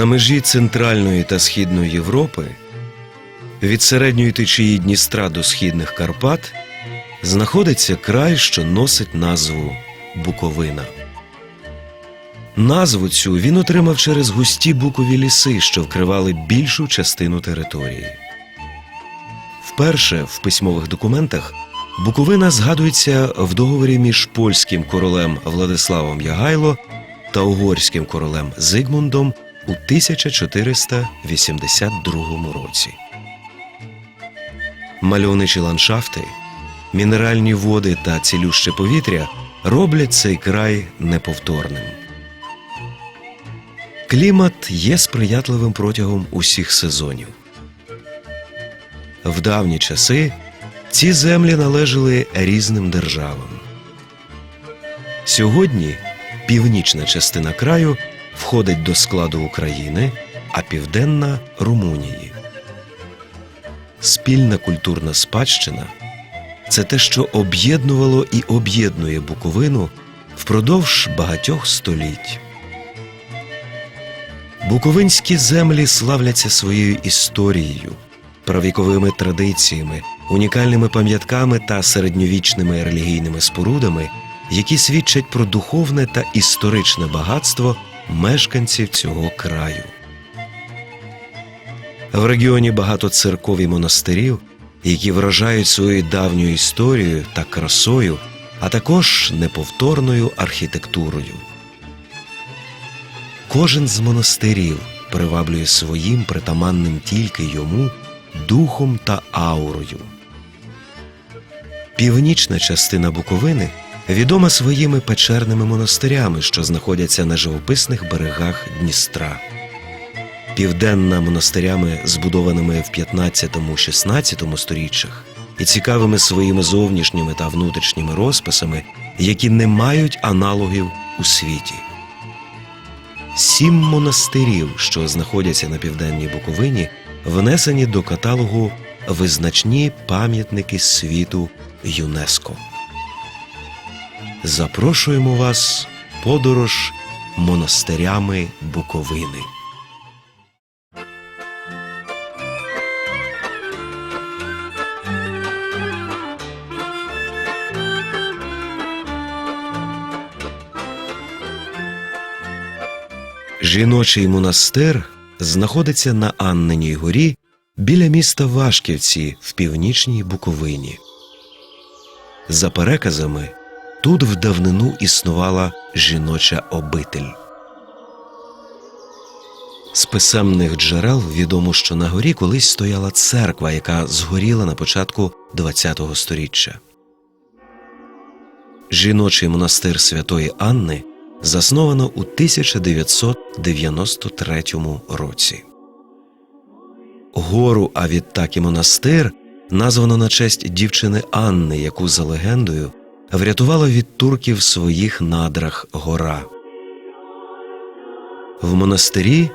На межі Центральної та Східної Європи, від середньої течії Дністра до східних Карпат, знаходиться край, що носить назву Буковина. Назву цю він отримав через густі букові ліси, що вкривали більшу частину території. Вперше в письмових документах Буковина згадується в договорі між польським королем Владиславом Ягайло та угорським королем Зигмундом у 1482 році. Мальовничі ландшафти, мінеральні води та цілюще повітря роблять цей край неповторним. Клімат є сприятливим протягом усіх сезонів. В давні часи ці землі належали різним державам. Сьогодні північна частина краю входить до складу України, а південна Румунії. Спільна культурна спадщина це те, що об'єднувало і об'єднує Буковину впродовж багатьох століть. Буковинські землі славляться своєю історією, правіковими традиціями, унікальними пам'ятками та середньовічними релігійними спорудами, які свідчать про духовне та історичне багатство мешканців цього краю. В регіоні багато церков і монастирів, які вражають своєю давньою історією та красою, а також неповторною архітектурою. Кожен з монастирів приваблює своїм притаманним тільки йому духом та аурою. Північна частина Буковини відома своїми печерними монастирями, що знаходяться на живописних берегах Дністра. Південна монастирями, збудованими в 15-16 сторіччях, і цікавими своїми зовнішніми та внутрішніми розписами, які не мають аналогів у світі. Сім монастирів, що знаходяться на південній Буковині, внесені до каталогу визначні пам'ятники світу ЮНЕСКО. Запрошуємо вас подорож монастирями Буковини. Жіночий монастир знаходиться на Анненій горі біля міста Вашківці в північній Буковині. За переказами, тут в давнину існувала жіноча обитель. З писемних джерел відомо, що на горі колись стояла церква, яка згоріла на початку ХХ століття. Жіночий монастир Святої Анни засновано у 1993 році. Гору, а відтак і монастир названо на честь дівчини Анни, яку за легендою врятувала від турків своїх надрах гора. В монастирі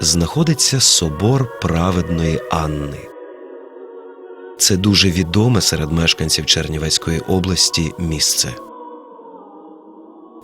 знаходиться собор праведної Анни. Це дуже відоме серед мешканців Чернівецької області місце.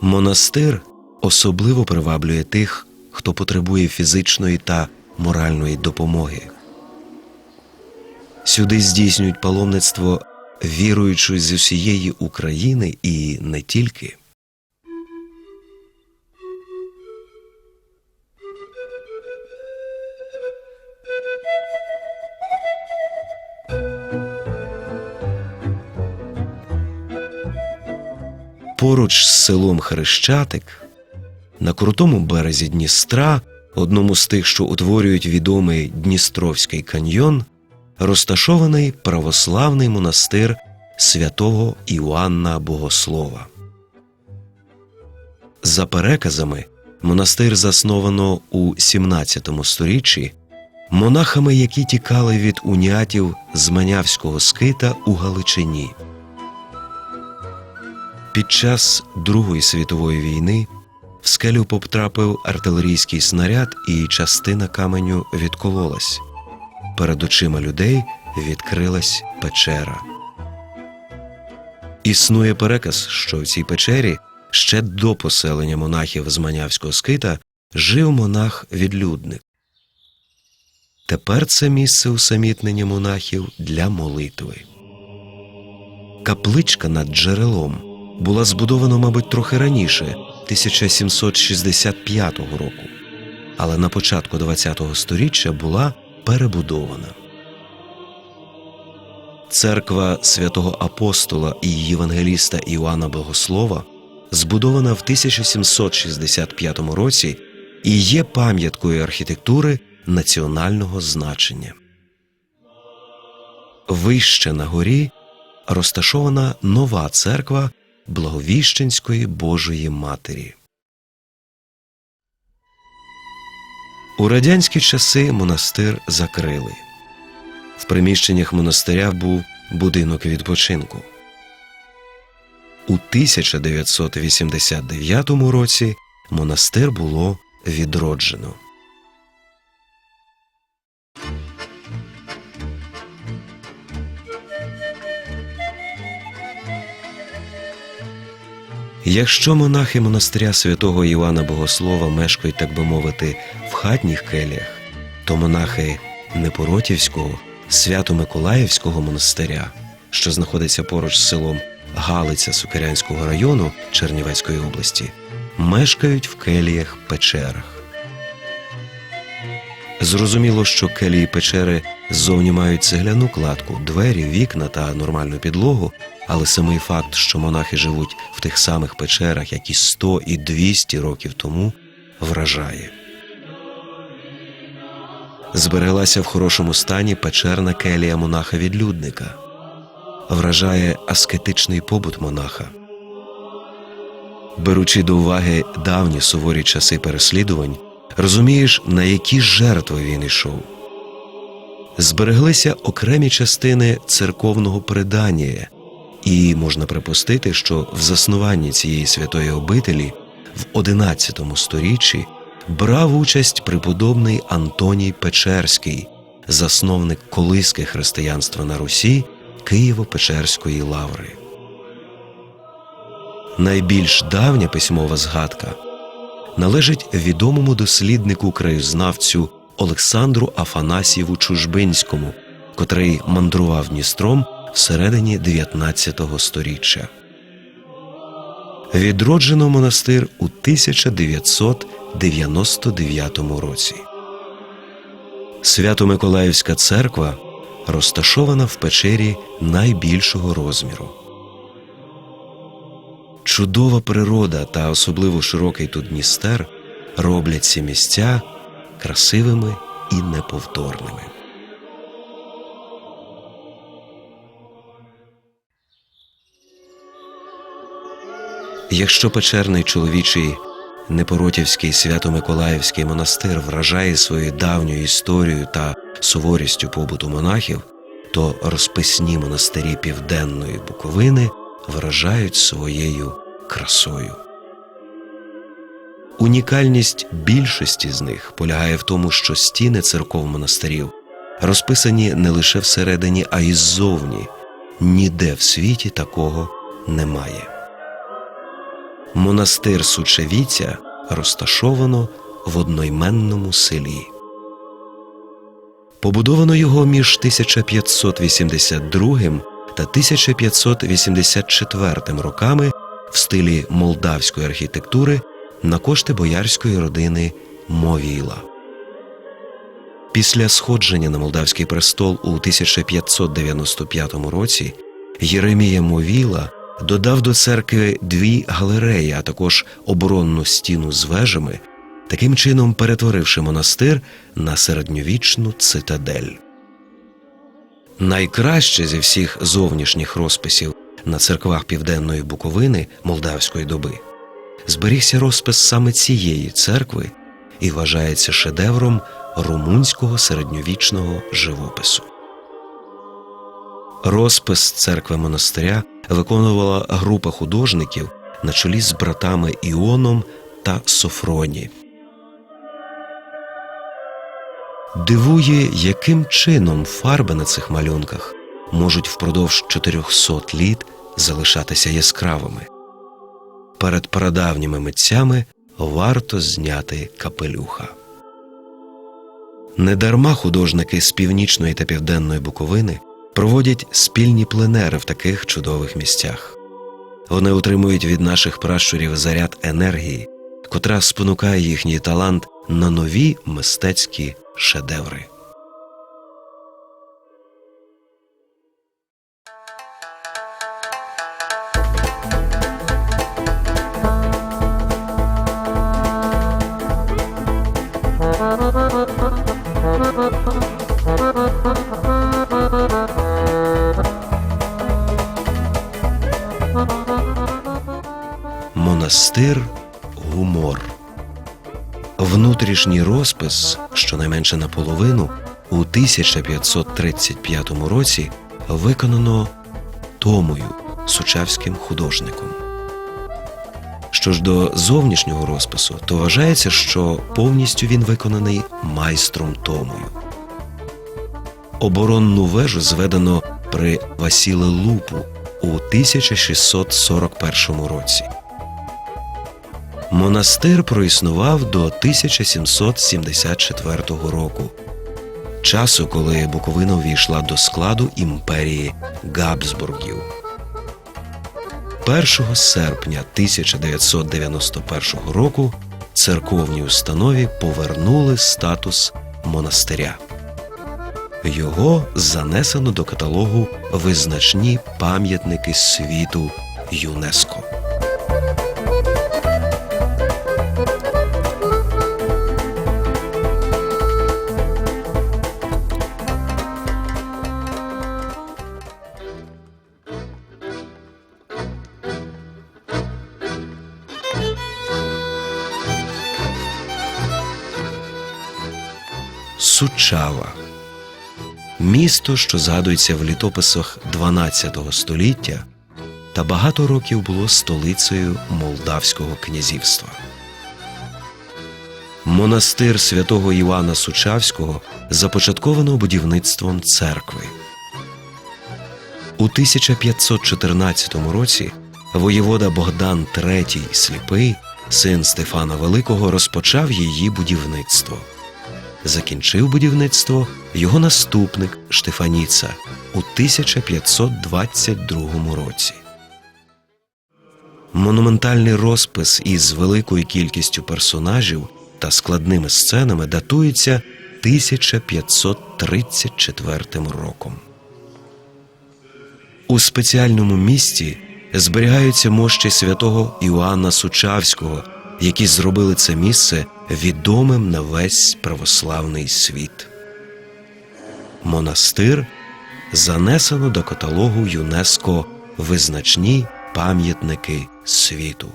Монастир особливо приваблює тих, хто потребує фізичної та моральної допомоги. Сюди здійснюють паломництво віруючи з усієї України і не тільки. Поруч з селом Хрещатик на крутому березі Дністра, одному з тих, що утворюють відомий Дністровський каньйон, розташований православний монастир святого Іоанна Богослова. За переказами, монастир засновано у 17 сторіччі монахами, які тікали від унятів з Манявського скита у Галичині. Під час Другої світової війни в скелю потрапив артилерійський снаряд, і частина каменю відкололась. Перед очима людей відкрилась печера. Існує переказ, що в цій печері ще до поселення монахів з Манявського скита жив монах-відлюдник. Тепер це місце усамітнення монахів для молитви. Капличка над джерелом була збудована, мабуть, трохи раніше, 1765 року, але на початку ХХ століття була перебудована. Церква святого апостола і євангеліста Іоанна Богослова збудована в 1765 році і є пам'яткою архітектури національного значення. Вище на горі розташована нова церква Благовіщенської Божої Матері. У радянські часи монастир закрили. В приміщеннях монастиря був будинок відпочинку. У 1989 році монастир було відроджено. Якщо монахи монастиря святого Івана Богослова мешкають, так би мовити, в хатніх келіях, то монахи Непоротівського, Свято-Миколаївського монастиря, що знаходиться поруч з селом Галиця Сукирянського району Чернівецької області, мешкають в келіях печерах. Зрозуміло, що келії печери ззовні мають цегляну кладку, двері, вікна та нормальну підлогу, але самий факт, що монахи живуть в тих самих печерах, як і 100 і 200 років тому, вражає. Збереглася в хорошому стані печерна келія монаха-відлюдника. Вражає аскетичний побут монаха. Беручи до уваги давні суворі часи переслідувань, розумієш, на які жертви він йшов. Збереглися окремі частини церковного предання, і можна припустити, що в заснуванні цієї святої обителі в XI сторіччі брав участь преподобний Антоній Печерський, засновник колиски християнства на Русі Києво-Печерської лаври. Найбільш давня письмова згадка належить відомому досліднику краєзнавцю Олександру Афанасьєву Чужбинському, котрий мандрував Дністром всередині 19 століття. Відроджено монастир у 1999 році. Свято-Миколаївська церква розташована в печері найбільшого розміру. Чудова природа та особливо широкий тут Дністер роблять ці місця красивими і неповторними. Якщо печерний чоловічий Непоротівський Свято-Миколаївський монастир вражає своєю давньою історією та суворістю побуту монахів, то розписні монастирі Південної Буковини вражають своєю красою. Унікальність більшості з них полягає в тому, що стіни церков монастирів розписані не лише всередині, а й ззовні. Ніде в світі такого немає. Монастир Сучевіця розташовано в одноіменному селі. Побудовано його між 1582 та 1584 роками в стилі молдавської архітектури на кошти боярської родини Мовіла. Після сходження на молдавський престол у 1595 році Єремія Мовіла додав до церкви дві галереї, а також оборонну стіну з вежами, таким чином перетворивши монастир на середньовічну цитадель. Найкраще зі всіх зовнішніх розписів на церквах Південної Буковини молдавської доби зберігся розпис саме цієї церкви і вважається шедевром румунського середньовічного живопису. Розпис церкви монастиря виконувала група художників на чолі з братами Іоном та Софроні. Дивує, яким чином фарби на цих малюнках можуть впродовж 400 літ залишатися яскравими. Перед прадавніми митцями варто зняти капелюха. Недарма художники з північної та південної Буковини проводять спільні пленери в таких чудових місцях. Вони отримують від наших пращурів заряд енергії, котра спонукає їхній талант на нові мистецькі шедеври. Монастир гумор. Внутрішній розпис, щонайменше наполовину, у 1535 році виконано Томою, сучавським художником. Що ж до зовнішнього розпису, то вважається, що повністю він виконаний майстром Томою. Оборонну вежу зведено при Васіле Лупу у 1641 році. Монастир проіснував до 1774 року, часу, коли Буковина увійшла до складу імперії Габсбургів. 1 серпня 1991 року церковній установі повернули статус монастиря. Його занесено до каталогу визначні пам'ятники світу ЮНЕСКО. Сучава місто, що згадується в літописах 12 століття, та багато років було столицею Молдавського князівства. Монастир святого Івана Сучавського започатковано будівництвом церкви. У 1514 році воєвода Богдан III Сліпий, син Стефана Великого, розпочав її будівництво. Закінчив будівництво його наступник Штефаніца у 1522 році. Монументальний розпис із великою кількістю персонажів та складними сценами датується 1534 роком. У спеціальному місці зберігаються мощі святого Іоанна Сучавського, які зробили це місце відомим на весь православний світ. Монастир занесено до каталогу ЮНЕСКО визначні пам'ятники світу.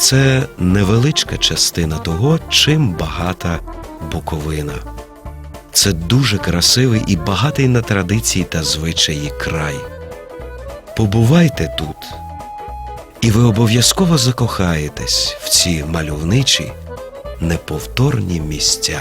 Це невеличка частина того, чим багата Буковина. Це дуже красивий і багатий на традиції та звичаї край. Побувайте тут, і ви обов'язково закохаєтесь в ці мальовничі, неповторні місця.